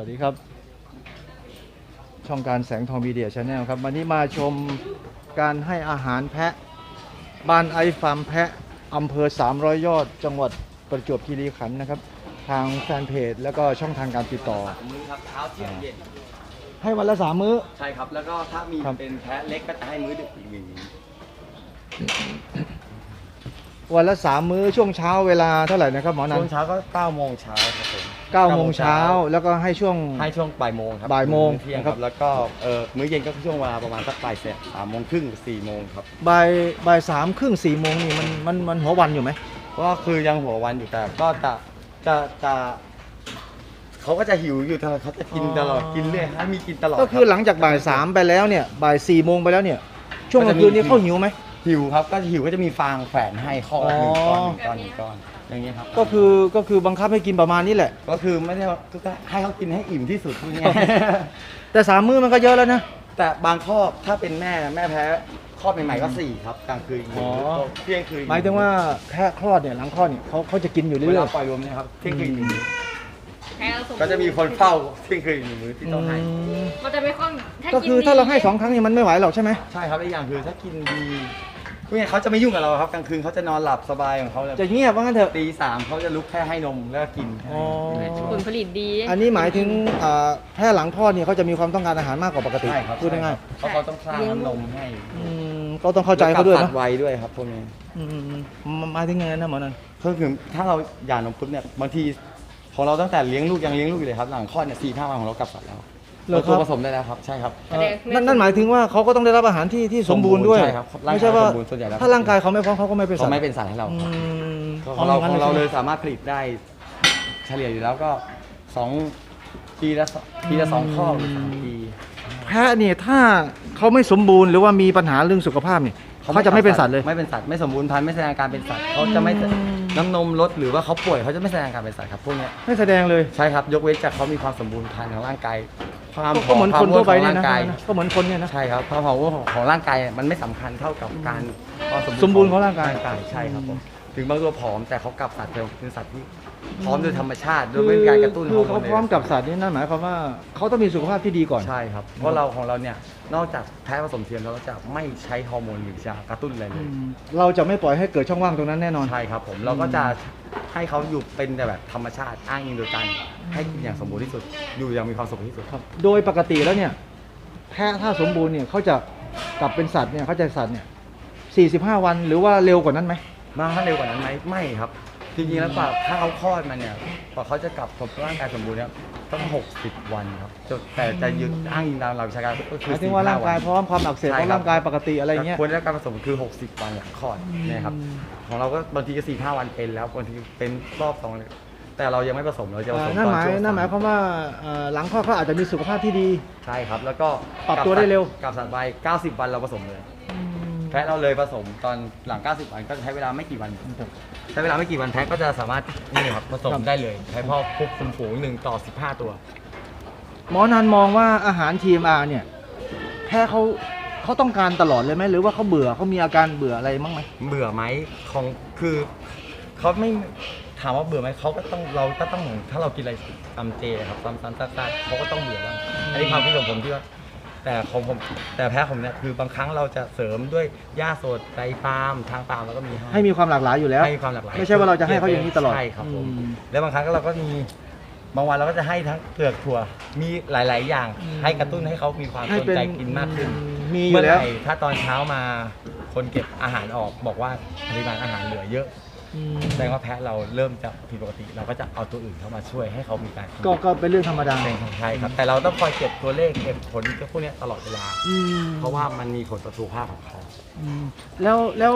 วัสดีครับ ช่องการแสงทองมีเดียชาแนลครับ วันนี้มาชมการให้อาหารแพะ บ้านไอฟาร์มแพะอำเภอ 300 ยอด จังหวัดประจวบคีรีขันธ์นะครับ ทางแฟนเพจแล้วก็ช่องทางการติดต่อมื้อครับเช้าเที่ยงเย็นให้วันละสามมื้อ ใช่ครับ แล้วก็ถ้ามีครับ เป็นแพะเล็กก็จะให้มื้อดึกอีกหนึ่งมื้อวันละสามมื้อช่วงเช้าเวลาเท่าไหร่นะครับหมอนัช่นวงเช้าก็9โมงเช้าครับผม เก้าโมงเช้าแล้วก็ให้ช่วง ให้ช่วงบ่ายโมงครับบ่ายโมงเที่ยงนะคครัรับ บแล้วก็เออมื้อเย็นก็ช่วงเวลาประมาณสักบ่ายเสร็จสามโมงครึ่งสี่โมงครับ บ่ายบ่ายสามครึ่งสี่โมงนี่มันมันมันหัววันอยู่ไหม ก็คือยังหัววันอยู่แต่ก็จะจะจะเขาก็จะหิวอยู่ตลอดเขาจะกินตลอดกินเรื่อยให้มีกินตลอดก็คือรับ หลังจากบ่ายสามไปแล้วเนี่ยบ่ายสี่โมงไปแล้วเนี่ยช่วงกลางคืนนี่ก็จะมีเขาหิวไหม หิวครับก็หิวก็จะมีฟางแฝนให้ข้อละหนึ่งก้อนอ๋หอนึ่งก้อนหนึ่งก้อนอย่างเงี้ยครับก็คือก็คือบังคับให้กินประมาณนี้แหละ ก็คือไม่ได้ว่าทุกท่านให้เขากินให้อิ่มที่สุดพูดง่ายแต่สามมื้อมันก็เยอะแล้วนะๆแต่บางครอบถ้าเป็นแม่แม่แพ้ครอบใหม่ๆก็สี่ครับกลางคืนอีกหนึ่งอ๋อ เที่ยงคืนอีกหมายถึงว่าแพะคลอดเนี่ยหลังคลอดเนี่ยเขาเขาจะกินอยู่เวเรื่อลายปล่อยรวมเนี่ยครับเที่ยงคืนอีกหนึ่ง มื้อแพ้เราสมบูรณ์ก็จะมีคนเฝ้าเที่ยงคืนอีกหนึ่งมื้อที่ๆต้องให้ อืมมันจะไม่ค่อยถ้ก็คือดีถ้าเราให้สองครั้งนี่มันไม่ไหวหรอกใช่ไหมใช่ครับอีกอย่างคือถ้ากินดีพูดง่ายๆเขาจะไม่ยุ่งกับเราครับกลางคืนเขาจะนอนหลับสบายของเขาเลยจะเงียบว่างั้นเถอะ ตีสามเขาจะลุกแค่ให้นมแล้วก็กินแค่อ๋อนั้นผลผลิตดี อันนี้หมายถึงอ่าแพะหลังคลอดเนี่ยเขาจะมีความต้องการอาหารมากกว่าปกติใช่ครับพูดง่ายเพราะเขาต้องสร้างน้ำนมให้ๆอืมก็ต้องเข้าใจเขาด้วยแล้นะกลับสัตว์ไวด้วยครับพวกนี้อืมหมายถึงไงนะหมอนัน ก็คือถ้าเราหย่านมปุ๊บเนี่ยบางที ของเราตั้งแต่เลี้ยงลูกยังเลี้ยงลูกอยู่เลยครับหลังคลอดเนี่ยสี่ห้าวันของเรากลับสัตว์แล้วเหรอเราตัวครับผสมได้แล้วครับใช่ครับ เอ่อนั่นนั่นหมายถึงว่าเขาก็ต้องได้รับอาหารที่ที่สมบูรณ์ด้วยใช่ครับร่างกายไม่ใช่ว่าสมบูรณ์ส่วนใหญ่แล้ว ถ้าร่างกายเขาไม่พร้อมเขาก็ไม่เป็นสัตเขาว์ไม่เป็นสัตว์ให้เราอืมของเราย่ของเราใช่ไหมเลยสามารถผลิตได้ เฉลี่ยอยู่แล้วก็สองปีละสองปีละสองข้อหรือสามปี แพะเนี่ยถ้าเขาไม่สมบูรณ์หรือว่ามีปัญหาเรื่องสุขภาพเนี่ยเขาจะไม่เป็นสัตว์เลย ไม่เป็นสัตว์ไม่สมบูรณ์พันธุ์ไม่แสดงอาการเป็นสัตว์เขาจะไม่อืม น้ำนมลดหรือว่าเขาป่วยเขาจะไม่แสดงอาการเป็นสัตว์ครับพวกเนี้ยไม่แสดงเลย ใช่ครับยกเว้นจากเขามีความสมบูรณ์พันธุ์ของร่างกาย ความก็เหมือนคนทั่วไปเนี่ยของนะร่างกายก็เหมือนคนเนี่ยนะใช่ครับความผอมของของร่างกายมันไม่สำคัญเท่ากับการความสมบูรณ์ของร่างกายใช่ครับผมถึงบางตัวผอมแต่เขากลับสัตว์เป็นสัตว์ที่ พร้อมโดยธรรมชาติโดยไม่มีการกระตุ้นคือฮเขาร์โนพร้อมลยกับสัตว์นี่นั่นหมายความว่าเขาต้องมีสุขภาพที่ดีก่อน ใช่ครับ เพราะเราของเราเนี่ยนอกจากแพ้ผสมเทียมเราก็จะไม่ใช้ฮอร์โมนหรือจะกระตุ้นอะไรเลอืยมเราจะไม่ปล่อยให้เกิดช่องว่างตรงนั้นแน่นอน ใช่ครับผมเราก็จะให้เขาอยู่เป็นแต่แบบธรรมชาติอ้างอิงโดยการให้กินอย่างสมบูรณ์ที่สุด อยู่อย่างมีความสุขที่สุดครับ โดยปกติแล้วเนี่ยแพะถ้าสมบูรณ์เนี่ยเขาจะกลับเป็นสัตว์เนี่ยเขาจะสัตว์เนี่ย45 วันหรือว่าเร็วกว่านั้นไหม มากถ้าเร็วกว่านั้นไหมไม่ครับ จริงๆแล้วกว่าถ้าเขาคลอดมาเนี่ยกว่าเขาจะกลับสมร่างกายสมบูรณ์เนี่ยต้อง 60 วันครับจนแต่จะยึดอ้างอิงตามหลักวิชาการก็หคือมายถึงว่าร่างกายพร้อมความอักเสบของร่างกายปกติอะไรเงี้ย ควรได้รับการผสมคือ 60 วันหลังคลอดเนะครับอืม ของเราก็บางทีก็4 5วันเป็นแล้วบางทีเป็นรอบสองแต่เรายังไม่ผสมเราจะผอ่าสมนั่นตอนหมายช่วงนั่นหมายความว่าเอ่อหลังคลอดเขาอาจจะมีสุขภาพที่ดี ใช่ครับ แล้วก็ปรับตัวได้เร็ว กับสัตว์ใบ90 วันเราผสมเลย แพะเราเลยผสมตอนหลัง 90 วันก็จะใช้เวลาไม่กี่วัน ใช้เวลาไม่กี่วันแพะก็จะสามารถนี่ครับผสมครับได้เลยใช้พ่อควบคุมฝูงหนึ่งต่อ 15 ตัว หมอนันมองว่าอาหาร TMR เนี่ยแพะเขาเขาต้องการตลอดเลยไหมหรือว่าเขาเบื่อเขามีอาการเบื่ออะไรบ้างไหมเบื่อไหมของคือเขาไม่ถามว่าเบื่อไหมเขาก็ต้องเราก็ต้องเหมือนถ้าเรากินอะไรตำเจครับซ้ำๆซากๆเขาก็ต้องเบื่อบ้างอันนี้ความคิดของผมที่ว่า แต่ของผมแต่แพ้ผมเนี่ยคือบางครั้งเราจะเสริมด้วยหญ้าสดไตรปาล์มทางปาล์มเราก็มีให้ให้มีความหลากหลายอยู่แล้ว ให้มีความหลากหลายไม่ใช่ว่าเราจะให้เขาอย่างนี้ตลอดใช่ครับผมอืม แล้วบางครั้งเราก็มีบางวันเราก็จะให้ทั้งเปลือกถั่วมีหลาย ๆ อย่าง อืม ให้กระตุ้นให้เขามีความให้สนเป็นใจกินมากขึ้น มีอเมื่ยู่อแล้วไหร่ถ้าตอนเช้ามาคนเก็บอาหารออกบอกว่าปริมาณอาหารเหลือเยอะอืม แสดงว่าแพะเราเริ่มจะผิดปกติ เราก็จะเอาตัวอื่นเข้ามาช่วยให้เขามีการกินก็ก็เป็นเรื่องธรรมดาเป็นของไทยครับ แต่เราต้องคอยเก็บตัวเลขเก็บผลพวกเนี้ยตลอดเวลา อืมเพราะว่ามันมีผลต่อสุขภาพของเขา อืมแล้วแล้ว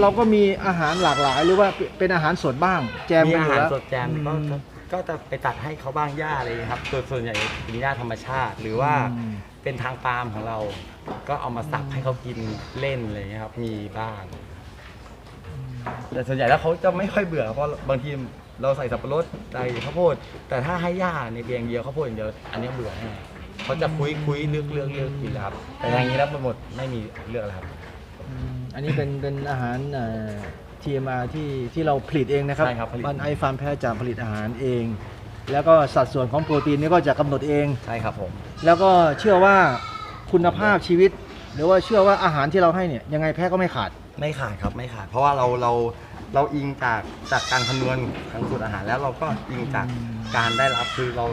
เราก็มีอาหารหลากหลายหรือว่าเป็นอาหารสดบ้าง แจมมีกันอาอยู่หารแล้ว สดแจมก็อืก็ก็จะไปตัดให้เขาบ้างหญ้าอะไรอย่างเงี้ยครับส่วนส่วนใหญ่เป็นหญ้าธรรมชาติ หรือว่าอืม เป็นทางปาล์มของเรา ก็เอามาสับให้เขากินเล่นอะไรอย่างเงี้ยครับ มีบ้าง แต่ส่วนใหญ่แล้วเขาจะไม่ค่อยเบื่อเพราะบางทีเราใส่สับปะรดใส่ข้าวโพด แต่ถ้าให้หญ้าในเพียงเดียวข้าวโพดอย่างเดียวอันนี้เบื่อแน่เขาจะคุยคุยเลือกเลือกเลือกกินแล้วครับแต่อย่างนี้แล้วหมดไม่มีเลือกแล้วครับ อืมอันนี้เป็นเป็นอาหารเอ่อ TMR ที่ที่เราผลิตเองนะครับใช่ครับผลิตบ้านไอฟาร์มแพทย์จะผลิตอาหารเอง แล้วก็สัดส่วนของโปรตีนนี่ก็จะกำหนดเอง ใช่ครับผมแล้วก็เชื่อว่าคุณภาพชีวิต หรือว่าเชื่อว่าอาหารที่เราให้เนี่ยยังไงแพ้ก็ไม่ขาด ไม่ขาดครับไม่ขาด เพราะว่าเราเราเราอิงจากจากการคำนวณของสูตรอาหาร แล้วเราก็อิงจากการได้รับคือเรา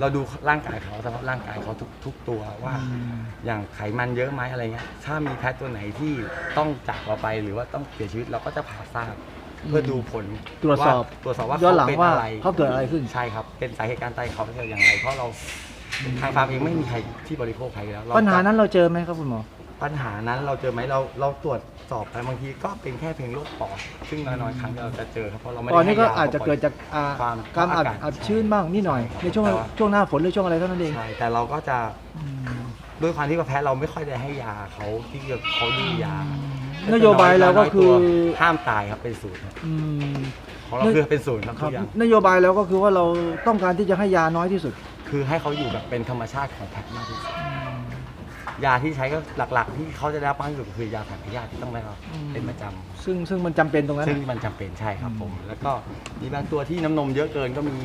เราดูร่างกายเขาสภาพร่างกายเขาทุกทุกตัวว่า อย่างไขมันเยอะไหมอะไรเงี้ยถ้ามีแพทย์ตัวไหนที่ต้องจากเราไปหรือว่าต้องเสียชีวิตเราก็จะผ่าทราบเพื่อดูผลตรวจสอบาตรวจสอบว่าย้อนหลังเขาเป็นว่าอะไรเขาเกิดอะไรขึ้นใช่ครับ เป็นสาเหตุการตายเขาเป็นอย่างไร เพราะเราทางฟาร์มเองไม่มีใครที่บริโภคใครอยู่แล้วเรปัญหานั้นเราเจอไหมครับคุณหมอ ปัญหานั้นเราเจอไหมเราเราตรวจสอบไปบางทีก็เป็นแค่เพียงโรคปอดซึ่งน้อยๆครั้งที่เราจะเจอครับเพราะเราไม่ได้ก่อนนี้ก็ให้ยอาจจะเกิดจากอ่าความการอัดอากาศอัดชื้นบ้างนิดหน่อย ในช่วงแต่ว่า ช่วงหน้าฝนหรือช่วงอะไรเท่านั้นเองใช่แต่เราก็จะด้วยความที่ว่าแพ้เราไม่ค่อยได้ให้ยาเขาที่เขาดูยานโยบายเราก็คือห้ามตายครับเป็นศูนย์ครับอืม ของเราคือเป็นศูนย์ครับคทุรับกอย่างนโยบายเราก็คือว่าเราต้องการที่จะให้ยาน้อยที่สุด คือให้เขาอยู่แบบเป็นธรรมชาติของแพทย์มากที่สุด ยาที่ใช้ก็หลัก ๆ ที่เขาจะได้รับมากที่สุดก็คือยาถ่ายพยาธิที่ต้องได้รับอืม เป็นประจำซึ่งซึ่งมันจำเป็นตรงนั้นซึ่งมันจำเป็นใช่ครับผม แล้วก็มีบางตัวที่น้ำนมเยอะเกินก็มี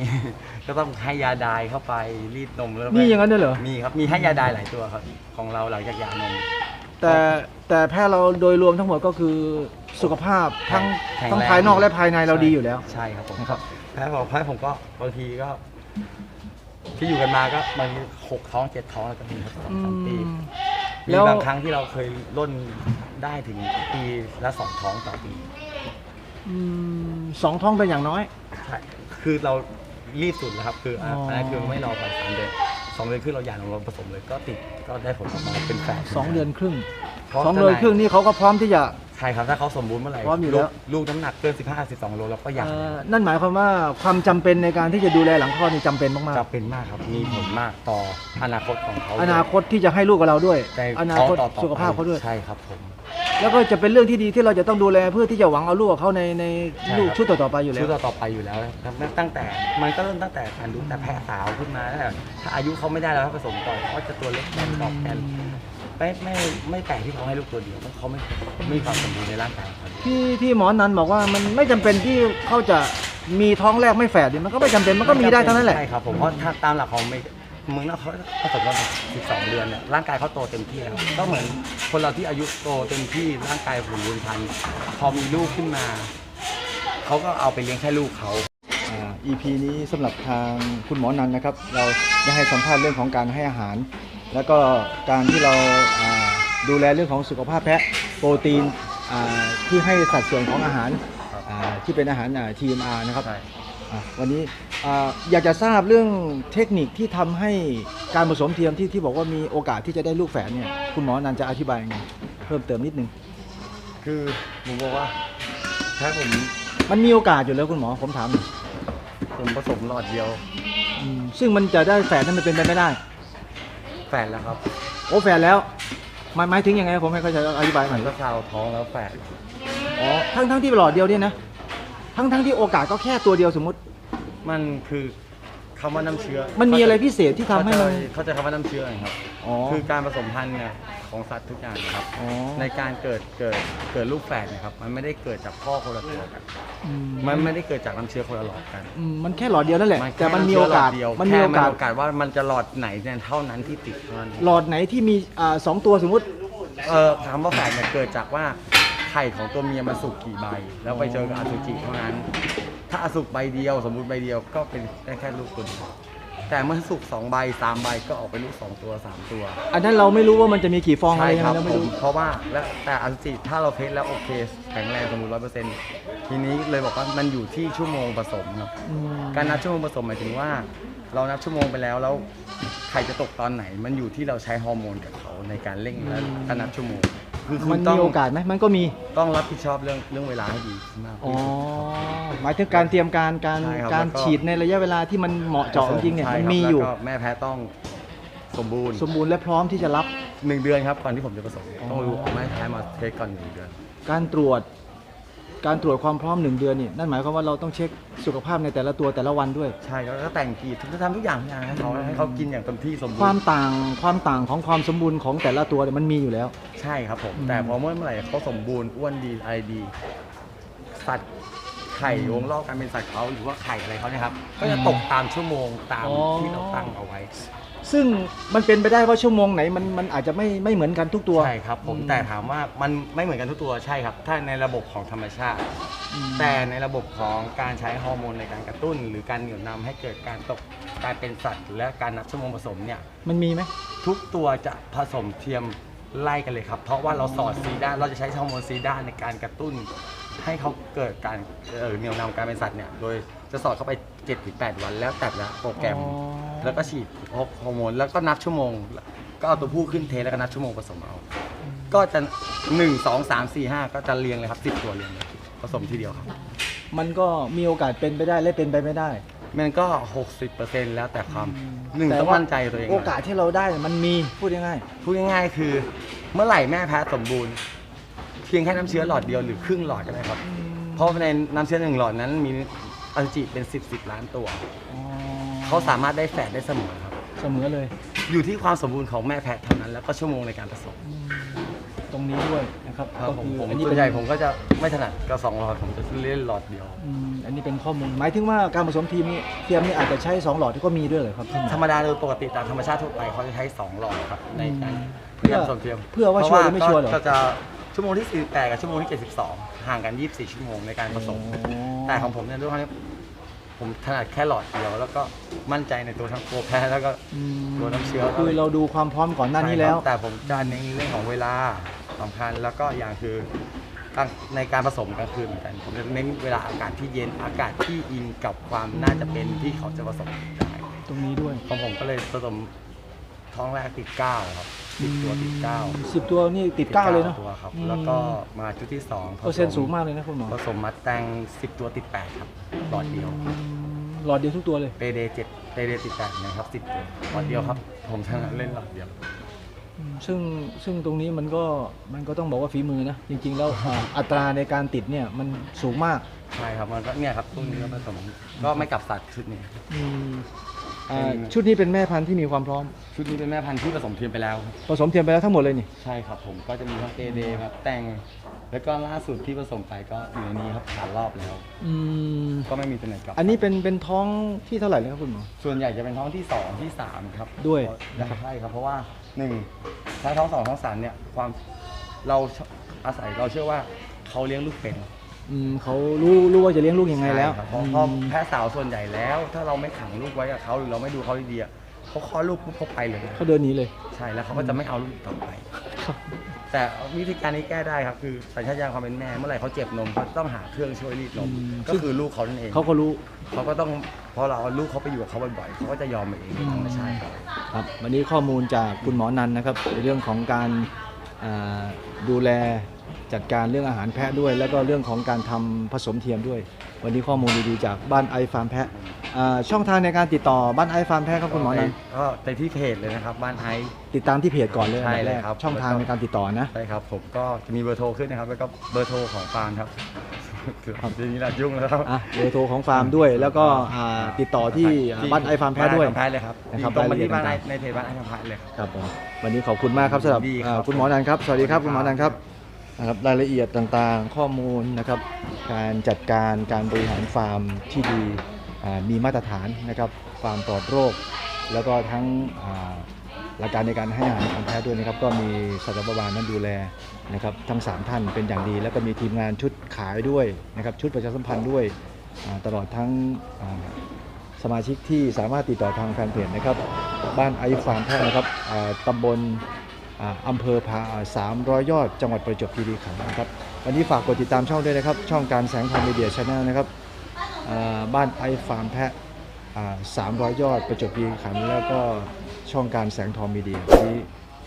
ก็ต้องให้ยาดายเข้าไปรีดนมแล้วนี่อย่างนั้นด้วยเหรอ มีครับมีให้ยาดายหลายตัวครับของเราหลังจากยานม แต่แต่แพทย์เราโดยรวมทั้งหมดก็คือสุขภาพทั้งแข็งทั้งแรงภายนอกและภายในเราดีอยู่แล้ว ใช่ครับผมนะครับแพ้บอกแพ้ผมก็บางทีก็ ที่อยู่กันมาก็บางทีหกท้องเจ็ดท้องแล้วก็มีครับสองสามปีอืมมีแล้ว บางครั้งที่เราเคยล่นได้ถึงปีละสองท้องต่อปี อืมสองท้องเป็นอย่างน้อย ใช่ คือเรารีบสุดแล้วครับ คืออะอ๋ออั อันนั้นคือไม่รอไปสามเดือนสองเดือนคือเราหย่าลงเราผสมเลยก็ติดก็ได้ผลออกมาเป็นแฝดสองเดือนครึ่งเพราะสองเดือนครึ่งนี่เขาก็พร้อมที่จะ ใช่ครับถ้าเขาสมบูรณ์เมื่อไหร่พร้อมอยู่แล้ว กลูกน้ำหนักเกิน 15 12 โลเราก็หย่าเอ่อนั่นหมายความว่าความจำเป็นในการที่จะดูแลหลังคลอดนี่จำเป็นมากจะเป็นมากครับมีผลมากต่ออนาคตของเขาๆ อนาคตที่จะให้ลูกกับเราด้วยในอนาคตต่อๆสุขภาพเขาด้วย ใช่ครับผมแล้วก็จะเป็นเรื่องที่ดีที่เราจะต้องดูแลเพื่อที่จะหวังเอาลูกกับเขาในในใช่ลูกครับชุดต่อๆไปอยู่แล้ชุว ดต่อๆไปอยู่แล้วนะครับตั้งแต่มันก็เริ่มตั้งแต่การดูแต่แพะสาวขึ้นมาแล้วถ้าอายุเขาไม่ได้แล้วถ้าผสมต่อเขาจะตัวเล็กแกนกรอบแกน ไม่ไม่ไม่แปลกที่เขาให้ลูกตัวเดียวเพราะเขาไม่ไม่มีความสมบูรณ์ในร่างกายของเขาที่ที่หมอนันบอกว่ามันไม่จำเป็นที่เขาจะมีท้องแรกไม่แฝดดิมันก็ไม่จำเป็นมันก็มีได้เท่านั้นแหละ ใช่ครับผมเพราะถ้าตามหลักของเมเมืองนอกเขาผสมกัน12 เดือนเนี่ยร่างกายเขาโตเต็มที่แล้วก็เหมือนคนเราที่อายุโตเต็มที่ร่างกายสมบูรณ์พันธุ์พอมีลูกขึ้นมาเขาก็เอาไปเลี้ยงแค่ลูกเขา อ่า EP นี้สำหรับทางคุณหมอนันนะครับ เราได้ให้สัมภาษณ์เรื่องของการให้อาหาร แล้วก็การที่เราอ่าดูแลเรื่องของสุขภาพแพะโปรตีนอ่าที่ให้สัดส่วนของอาหารอ่าที่เป็นอาหารอ่า TMR นะครับใช่อะวันนี้อ่าอยากจะทราบเรื่องเทคนิคที่ทำให้การผสมเทียมที่ที่บอกว่ามีโอกาสที่จะได้ลูกแฝดเนี่ยคุณหมอนันจะอธิบายยังไงเพิ่มเติมนิดนึง คือผมบอกว่าถ้าผมมันมีโอกาสอยู่แล้วคุณหมอผมถามหน่อยผมผสมหลอดเดียวอืมซึ่งมันจะได้แฝดนั้นมันเป็นไปไม่ได้ แฝดแล้วครับโอ้แฝดแล้วหมายหมายถึงยังไงผมให้เขาจะอธิบายหมัน่อนยก็คราวท้องแล้วแฝดอ๋อทั้งทั้งที่หลอดเดียวเนี่ยนะทั้งทั้งที่โอกาสก็แค่ตัวเดียวสมมติ มันคือคำว่าน้ำเชื้อมันมีอะไรพิเศษที่ทำให้มันเขาใจะคำว่าน้ำเชื้อไงครับอ๋อ คือการผสมพันธุ์เนี่ยของสัตว์ทุกอย่างครับ อ๋อ ในการเกิดเกิดเกิดลูกแฝดเนะครับ มันไม่ได้เกิดจากพ่อคนละตัวกันอื มมันไม่ได้เกิดจากน้ำเชื้อคนละหลอดกันอืมมันแค่หลอดเดียวนั่นแหละแค่แต่มันมีโอกาสำเชื้หลดเดียวมันมีแค่โอกาสโอกาสว่ามันจะหลอดไหนเนี่ยเท่านั้นที่ติดเท่านั้นหลอดไหนที่มีอ่าสองตัวสมมติ เออถามว่าแฝดเนี่ยเกิดจากว่าไข่ของตัวเมียมันสุกกี่ใบ แล้วไปเจอกับอสุจิเท่านั้น ถ้าอสุกใบเดียวสมมุติใบเดียวก็เป็นได้แค่ลูกตัวเดียว แต่เมื่อสุกสองใบสามใบก็ออกเป็นลูกสองตัวสามตัวอันนั้นเราไม่รู้ว่ามันจะมีกี่ฟองอะไรใช่ยังคไงรับเราผไม่มรู้ เพราะว่าและแต่อสุจิถ้าเราเทสแล้วโอเคแข็งแรงสมมติร้อยเปอร์เซ็นต์ทีนี้เลยบอกว่ามันอยู่ที่ชั่วโมงผสมครับอืม การนับชั่วโมงผสมหมายถึงว่า เรานับชั่วโมงไปแล้วแล้วไข่จะตกตอนไหน มันอยู่ที่เราใช้ฮอร์โมนกับเขาในการเร่งและการนับชั่วโมง คือคุมัณนต้อง มีโอกาสไหมมันก็มีต้องรับผิดชอบเรื่องเรื่องเวลาให้ดีมากอ๋อที่สุด หมายถึงการเตรียมการการใช่ครับการแล้วก็ ฉีดในระยะเวลาที่มันเหมาะเจาะจริงๆเนี่ยใช่มันครับมีอยู่ แล้วก็แม่แพ้ต้องสมบูรณ์สมบูรณ์และพร้อมที่จะรับ หนึ่งเดือนครับก่อนที่ผมจะผสมอ๋อต้องรู้เอาแม่แพ้มาเทสก่อนหนึ่งเดือน การตรวจ การตรวจความพร้อมหนึ่งเดือนนี่นั่นหมายความว่าเราต้องเช็คสุขภาพในแต่ละตัวแต่ละวันด้วย ใช่แล้วก็แต่งกีดทุกทำทุกอย่างทุกอย่างให้เขาให้เขากินอย่างเต็มที่สมบูความรณ์ต่างความต่างของความสมบูรณ์ของแต่ละตัวเนี่ยมันมีอยู่แล้ว ใช่ครับผมอืมแต่พอเมื่อไหร่เขาสมบูรณ์อ้วนดีอะไรดี สัตว์ไข่วงรอบการเป็นสัตว์เขาหรือว่าไข่อะไรเขาเนี่ยครับ ก็จะตกตามชั่วโมงตามอ๋อ ที่เราตั้งเอาไว้ ซึ่งมันเป็นไปได้ว่าชั่วโมงไหนมันมันอาจจะไม่ไม่เหมือนกันทุกตัว ใช่ครับผมอืมแต่ถามว่ามันไม่เหมือนกันทุกตัวใช่ครับ ถ้าในระบบของธรรมชาติอืมแต่ในระบบของการใช้ฮอร์โมนในการกระตุ้น หรือการเหนี่ยวนำให้เกิดการตกการเป็นสัตว์ และการนับชั่วโมงผสมเนี่ยมันมีไหมทุกตัวจะผสมเทียมไล่กันเลยครับ เพราะว่าเราสอดซีด้าเราจะใช้ฮอร์โมนซีด้าในการกระตุ้น ให้เขาเกิดการเอ่อเหนี่ยวนำการเป็นสัตว์เนี่ยโดยจะสอดเข้าไป7-8วันแล้วแต่ละโปรแกรมอ๋อ แล้วก็ฉีดฮอร์โมน แล้วก็นับชั่วโมง ก็เอาตัวผู้ขึ้นเทแล้วก็นับชั่วโมงผสมเอา ก็จะ1 2 3 4 5ก็จะเรียงเลยครับ10ตัวเรียงเลยผสมทีเดียวครับ มันก็มีโอกาสเป็นไปได้และเป็นไปไม่ได้ มันก็60%แล้วแต่ความหนึ่งแต่ต้องว่ามั่นใจตัวเองโอกาสที่เราได้มันมีพูดง่ายพูดง่ายๆ คือเมื่อไหร่แม่แพ้สมบูรณ์ เพียงแค่น้ำเชื้อหลอดเดียวหรือครึ่งหลอดก็ได้ครับเพราะในน้ำเชื้อหนึ่งหลอดนั้นมีอสุจิเป็น10 10ล้านตัวๆอ๋อ เขาสามารถได้แฝดได้เสมอครับ เสมอเลย อยู่ที่ความสมบูรณ์ของแม่แพะเท่านั้น แล้วก็ชั่วโมงในการผสมอืมตรงนี้ด้วยนะครับครับก็ผมคือผมอันนี้ส่เป็วนนใหญ่ผมก็จะไม่ถนัดกับสองหลอดผมจะเล่นหลอดเดียว อืมอันนี้เป็นข้อมูล หมายถึงว่าการผสมทีมนี่เทียมนี่อาจจะใช้สองหลอดที่ก็มีด้วยเหรอครับธรรมดาโดยปกติตามธรรมชาติทั่วไปเขาจะใช้สองหลอดครับในการเพื่อในการผสมเทียมเพื่อว่าชัวร์หรือไม่ชัวร์เหรอ ก็จะชั่วโมงที่48กับชั่วโมงที่72ห่างกัน 24 ชั่วโมงในการผสม แต่ของผมเนี่ยด้วยความที่ ผมถนัดแค่หลอดเดียวแล้วก็มั่นใจในตัวทั้งตัวแพ้แล้วก็อืมตัวน้ำเชื้อคือเราดูความพร้อมก่อนหน้านี้แล้ว ใช่ครับแต่ผมจะเน้นเรื่องของเวลาสำคัญแล้วก็อย่างคือการในการผสมกลางคืนเหมือนกันผมจะเน้นเวลาอากาศที่เย็นอากาศที่อิงกับความน่าจะเป็นที่เขาจะผสมได้ตรงนี้ด้วย ของผมก็เลยผสมท้องแรกติดเก้าครับ ติดตัวติดเก้าสิบตัวนี่ติดเก้าเลยเนาะตัวครับอืมแล้วก็มาชุดที่สองผสมเปอร์เซ็นต์สูงมากเลยนะคุณหมอผสมมาแตงสิบตัวติดแปดครับหลอดเดียวอืมหลอดเดียวทุกตัวเลยเปเดเจ็ดเปเดติดแปดนะครับสิบตัวหลอดเดียวครับ ผมชนะเล่นหลอดเดียวอืมซึ่งซึ่งตรงนี้มันก็มันก็ต้องบอกว่าฝีมือนะ จริง ๆ แล้วอ่าอัตราในการติดเนี่ยมันสูงมาก ใช่ครับ มันก็เนี่ยครับตุ้นก็ผสมก็ไม่กลับสัตว์ชุดนี้ อืมอ่าเป็นชุดนี้เป็นแม่พันธุ์ที่มีความพร้อม ชุดนี้เป็นแม่พันธุ์ที่ผสมเทียมไปแล้วครับผสมเทียมไปแล้วทั้งหมดเลยนี่ ใช่ครับผมก็จะมีทั้งเอเดครับแต่ง แล้วก็ล่าสุดที่ผสมไปก็อยู่ในนี้ครับผ่านรอบแล้ว อืม ก็ไม่มีตัวไหนกลับอันนี้เป็นเป็นท้องที่เท่าไหร่แล้วครับคุณหมอ ส่วนใหญ่จะเป็นท้องที่สองที่สามครับด้วยใช่ครับเพราะว่าหนึ่งถ้าท้องสองท้องสามเนี่ยความเราอาศัยเราเชื่อว่าเขาเลี้ยงลูกเป็น อืมเขารู้รู้ว่าจะเลี้ยงลูกยังไงแล้วใช่ครับเพราะเพราะแพะสาวส่วนใหญ่แล้ว ถ้าเราไม่ขังลูกไว้กับเขาหรือเราไม่ดูเขาดีๆอะเขาคลอดลูกปุ๊บเขาไปเลยเขาเดินหนีเลย ใช่แล้วเขาก็จะไม่เอาลูกอีกต่อไป ครับ แต่วิธีการนี้แก้ได้ครับคือสัญชาตญาณความเป็นแม่เมื่อไหร่เขาเจ็บนมเขาต้องหาเครื่องช่วยรีดนมก็คือลูกเขานั่นเองเขาก็รู้ เขาก็ต้องพอเราเอาลูกเขาไปอยู่กับเขาบ่อยๆเขาก็จะยอมไปเองธรรมชาติครับ ครับวันนี้ข้อมูลจากคุณหมอนันนะครับในเรื่องของการอ่าดูแล จัดการเรื่องอาหารแพะด้วย แล้วก็เรื่องของการทำผสมเทียมด้วย วันนี้ข้อมูลดีๆจากบ้านไอฟาร์มแพะอ่าช่องทางในการติดต่อบ้านไอฟาร์มแพะครับคุณหมอนันก็ไปที่เพจเลยนะครับบ้านไอซ์ติดตามที่เพจก่อนเลยใช่อันดับเลยแรกครับช่องทางในการติดต่อนะใช่ครับผมก็จะมีเบอร์โทรขึ้นนะครับ แล้วก็เบอร์โทรของฟาร์มครับครับทีนี้ละยุ่งแล้วครับอะเบอร์โทรของฟาร์มด้วย แล้วก็อ่าติดต่อที่อ่าบ้านไอฟาร์มแพะด้วยบ้านไอฟาร์มแพะเลยครับนะครับตรงมาายละเอียดที่บ้านไอต่างๆในเพจบ้านไอฟาร์มแพะเลยครับครับผมวันนี้ขอบคุณมากครับสำหรับดีครับอ่าคุณหมอนันครับสวัสดีครับ สวัสดีครับคุณหมอนันครับ นะครับรายละเอียดต่างๆ ข้อมูลนะครับการจัดการการบริหารฟาร์มที่ดีมีมาตรฐานนะครับฟาร์มปลอดโรค แล้วก็ทั้งหลักการในการให้อาหารของแพทย์ด้วยนะครับก็มีสัตวบาลนั้นดูแลนะครับทั้ง 3 ท่านเป็นอย่างดี แล้วก็มีทีมงานชุดขายด้วยนะครับชุดประชาสัมพันธ์ด้วยตลอดทั้งสมาชิกที่สามารถติดต่อทางแฟนเพจนะครับบ้านไอฟาร์มแพทย์นะครับตำบล อ่าอำเภอพาสามร้อยยอดจังหวัดประจวบคีรีขันธ์นะครับวันนี้ฝากกดติดตามช่องด้วยนะครับ ช่องการแสงทองมีเดียชาแนลนะครับบ้านไอฟาร์มแพะสามร้อยยอดประจวบคีรีขันธ์แล้วก็ช่องการแสงทองมีเดียวันนี้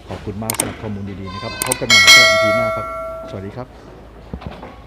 ขอบคุณมากสำหรับข้อมูลดีๆนะครับพบกันใหม่สำหรับ EP หน้าครับ สวัสดีครับ